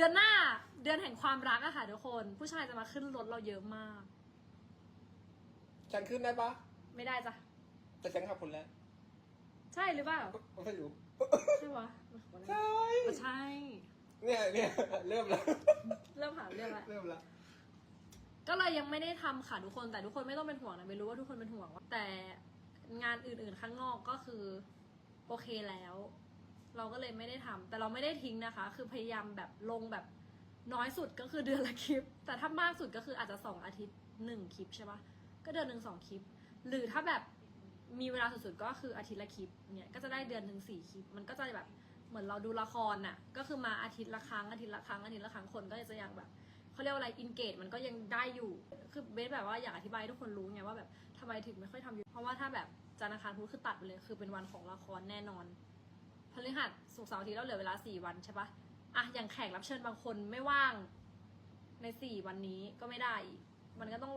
ดือนหน้าเดือนแห่งความรักอะค่ะทุกคน ผู้ชายจะมาขึ้นรถเราเยอะมาก ฉันขึ้นได้ปะไม่ได้จ้ะแต่ฉันขับคนแรกใช่หรือเปล่าไม่รู้ใช่วะใช่ไม่ใช่ เนี่ยเนี่ยเริ่มแล้วเริ่มหาเรื่องละเริ่มแล้วก็เลยยังไม่ได้ทำค่ะทุกคนแต่ทุกคนไม่ต้องเป็นห่วงนะไม่รู้ว่าทุกคนเป็นห่วงว่าแต่งานอื่นๆข้างนอกก็คือ โอเคแล้ว เราก็เลยไม่ได้ทำแต่เราไม่ได้ทิ้งนะคะ คือพยายามแบบลงแบบน้อยสุดก็คือเดือนละคลิป แต่ถ้ามากสุดก็คืออาจจะสองอาทิตย์หนึ่งคลิปใช่ปะก็เดือนหนึ่งสองคลิป หรือถ้าแบบมีเวลาสุดๆก็คืออาทิตย์ละคลิปเนี่ยก็จะได้เดือนหนึ่งสี่คลิป มันก็จะแบบเหมือนเราดูละครน่ะ ก็คือมาอาทิตย์ละครั้งอาทิตย์ละครั้งอาทิตย์ละครั้งคนก็จะยังแบบเขาเรียกว่าอะไรอินเกตมันก็ยังได้อยู่ คือเบสแบบว่าอยากอธิบายทุกคนรู้ไงว่าแบบทำไมถึงไม่ค่อยทำอยู่เพราะว่าถ้าแบบจันทร์อังคารพุธคือตัดไปเลย คือเป็นวันของละครแน่นอน พฤหัสสุกเสาร์อาทิตย์เราเหลือเวลาสี่วันใช่ปะอะอย่างแขกรับเชิญบางคนไม่ว่างในสี่วันนี้ก็ไม่ได้อีกมันก็ต้อง